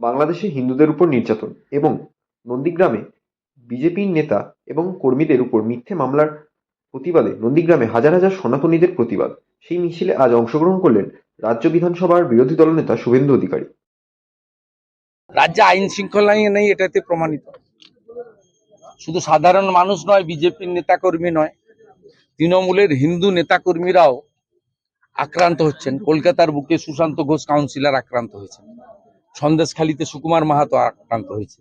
বাংলাদেশে হিন্দুদের উপর নির্যাতন এবং নন্দীগ্রামে বিজেপির নেতা এবং কর্মীদের উপর মিথ্যে মামলার প্রতিবাদে নন্দীগ্রামে হাজার হাজার সনাতনীদের প্রতিবাদ। সেই মিছিলে আজ অংশগ্রহণ করলেন রাজ্য বিধানসভার বিরোধী দলনেতা শুভেন্দু অধিকারী। রাজ্যে আইন শৃঙ্খলা নেই, এটাতে প্রমাণিত। শুধু সাধারণ মানুষ নয়, বিজেপির নেতাকর্মী নয়, তৃণমূলের হিন্দু নেতাকর্মীরাও আক্রান্ত হচ্ছেন। কলকাতার বুকে সুশান্ত ঘোষ কাউন্সিলর আক্রান্ত হয়েছেন। সন্দেশখালীতে সুকুমার মাহাতো আক্রান্ত হয়েছে।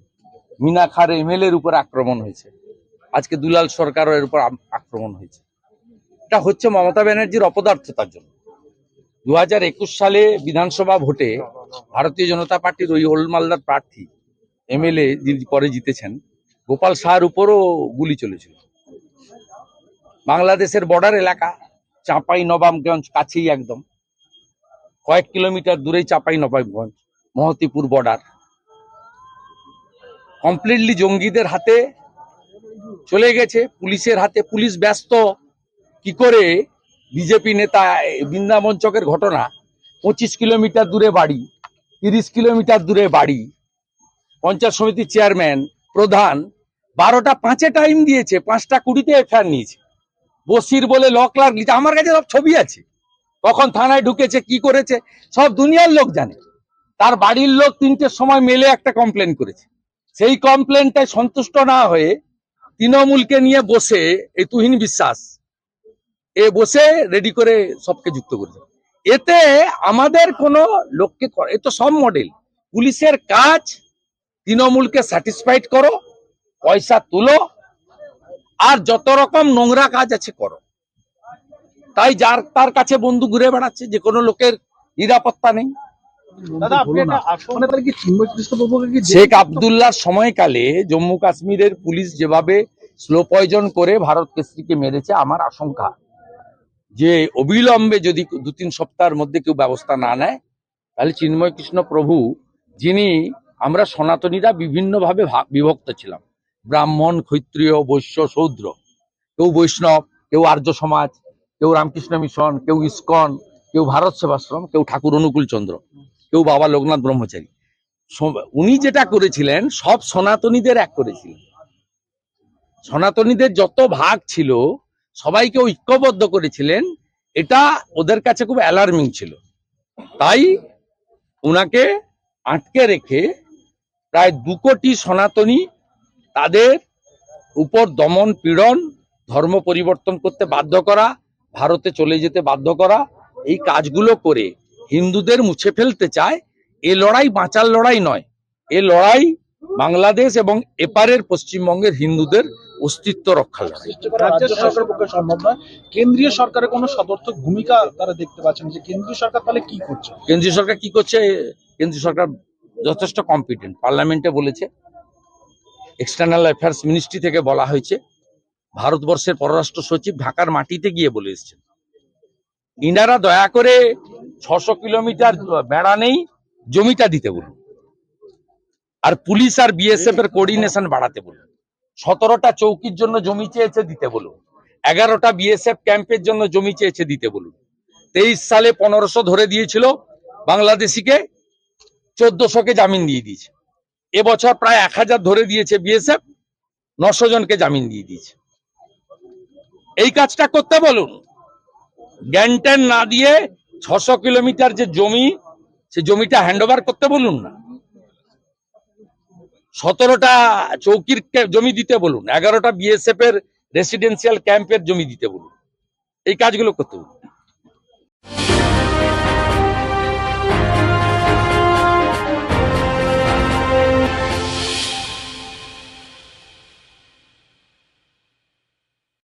মিনা খার এমএলএ এর উপর আক্রমণ হয়েছে। আজকে দুলাল সরকারের উপর আক্রমণ হয়েছে। এটা হচ্ছে মমতা ব্যানার্জির অপদার্থতার জন্য। দু হাজার একুশ সালে বিধানসভা ভোটে ভারতীয় জনতা পার্টির ওই ওল্ড মালদার প্রার্থী এমএলএ যিনি পরে জিতেছেন, গোপাল শাহর উপরও গুলি চলেছিল। বাংলাদেশের বর্ডার এলাকা চাঁপাই নবাবগঞ্জ কাছেই একদম। কয়েক কিলোমিটার দূরেই চাঁপাই নবাবগঞ্জ মহতিপুর বর্ডার কমপ্লিটলি জঙ্গিদের হাতে চলে গেছে, পুলিশের হাতে। পুলিশ ব্যস্ত। কি করে? বিজেপি নেতা বৃন্দাবন চকের ঘটনা। পঁচিশ কিলোমিটার দূরে বাড়ি, তিরিশ কিলোমিটার দূরে বাড়ি। পঞ্চায়েত সমিতির চেয়ারম্যান প্রধান, বারোটা পাঁচে টাইম দিয়েছে, পাঁচটা কুড়িতে এফআইআর নিয়েছে। বসির বলে ল ক্লার্ক আমার কাছে সব ছবি আছে। কখন থানায় ঢুকেছে, কি করেছে, সব দুনিয়ার লোক জানে। তার বাড়ির লোক তিনটের সময় মেলে একটা কমপ্লেন করেছে। সেই কমপ্লেনটায় সন্তুষ্ট না হয়ে তৃণমূলকে নিয়ে বসে এই তুহিন বিশ্বাস, এ বসে রেডি করে সবকে যুক্ত করেছে। এতে আমাদের কোনো লোককে এ তো সব মডেল পুলিশের কাজ, তৃণমূলকে স্যাটিসফাইড করো, পয়সা তুলো, আর যত রকম নোংরা কাজ আছে করো। তাই যার, তার কাছে বন্ধু ঘুরে বেড়াচ্ছে, যে কোনো লোকের নিরাপত্তা নেই। শেখ আবদুল্লাহর সময়কালে জম্মু কাশ্মীরের পুলিশ যেভাবে স্লো পয়জন করে ভারত কেসরিকে মেরেছে আমার আশঙ্কা যে অবিলম্বে যদি দু তিন সপ্তাহের মধ্যে কেউ ব্যবস্থা না নেয় তাহলে চিন্ময় কৃষ্ণ প্রভু যিনি আমরা সনাতনীরা বিভিন্নভাবে বিভক্ত ছিলাম। ব্রাহ্মণ ক্ষত্রিয় বৈশ্য শূদ্র কেউ বৈষ্ণব কেউ আর্য সমাজ কেউ রামকৃষ্ণ মিশন কেউ ইস্কন কেউ ভারত সেবাশ্রম কেউ ঠাকুর অনুকূল চন্দ্র। কেউ বাবা লোকনাথ ব্রহ্মচারী। উনি যেটা করেছিলেন, সব সনাতনীদের এক করেছিলেন। সনাতনীদের যত ভাগ ছিল, সবাইকে ঐক্যবদ্ধ করেছিলেন, এটা ওদের কাছে খুব অ্যালার্মিং ছিল। তাই ওনাকে আটকে রেখে প্রায় দু কোটি সনাতনী তাদের উপর দমন পীড়ন, ধর্ম পরিবর্তন করতে বাধ্য করা, ভারতে চলে যেতে বাধ্য করা, এই কাজগুলো করে হিন্দুদের মুছে ফেলতে চায় এ লড়াই বাঁচার লড়াই নয়। এ লড়াই বাংলাদেশ এবং এপারের পশ্চিমবঙ্গের হিন্দুদের অস্তিত্ব রক্ষার লড়াই। রাজ্য সরকারের পক্ষে সম্ভব নয়। কেন্দ্রীয় সরকারের কোনো সদর্থক ভূমিকা তারা দেখতে পাচ্ছেন যে কেন্দ্রীয় সরকার তাহলে কি করছে? কেন্দ্রীয় সরকার কি করছে? কেন্দ্রীয় সরকার যথেষ্ট কম্পিটেন্ট পার্লামেন্টে বলেছে এক্সটার্নাল অ্যাফেয়ার্স মিনিস্ট্রি থেকে বলা হয়েছে ভারতবর্ষের পররাষ্ট্র সচিব ঢাকার মাটিতে গিয়ে বলে এসেছেন। ইনারা দয়া করে ছশো কিলোমিটার বেড়া নেই, জমিটা দিতে বলুন। আর পুলিশ আর বিএসএফ এর কোঅর্ডিনেশন বাড়াতে বলুন। সতেরোটা চৌকির জন্য জমি চেয়েছে, দিতে বলুন। এগারোটা বিএসএফ ক্যাম্পের জন্য জমি চেয়েছে, দিতে বলুন। তেইশ সালে পনেরোশো ধরে দিয়েছিল বাংলাদেশিকে, চোদ্দশোকে জামিন দিয়ে দিয়েছে। এবছর প্রায় এক হাজার ধরে দিয়েছে বিএসএফ নশো জনকে জামিন দিয়ে দিয়েছে। এই কাজটা করতে বলুন। জ্ঞানট্যান না দিয়ে ছশো কিলোমিটার যে জমি, সে জমিটা হ্যান্ডওভার করতে বলুন না। সতেরোটা চৌকির জমি দিতে বলুন, এগারোটা বিএসএফ এর রেসিডেন্সিয়াল ক্যাম্পের জমি দিতে বলুন। এই কাজগুলো করতে বলুন।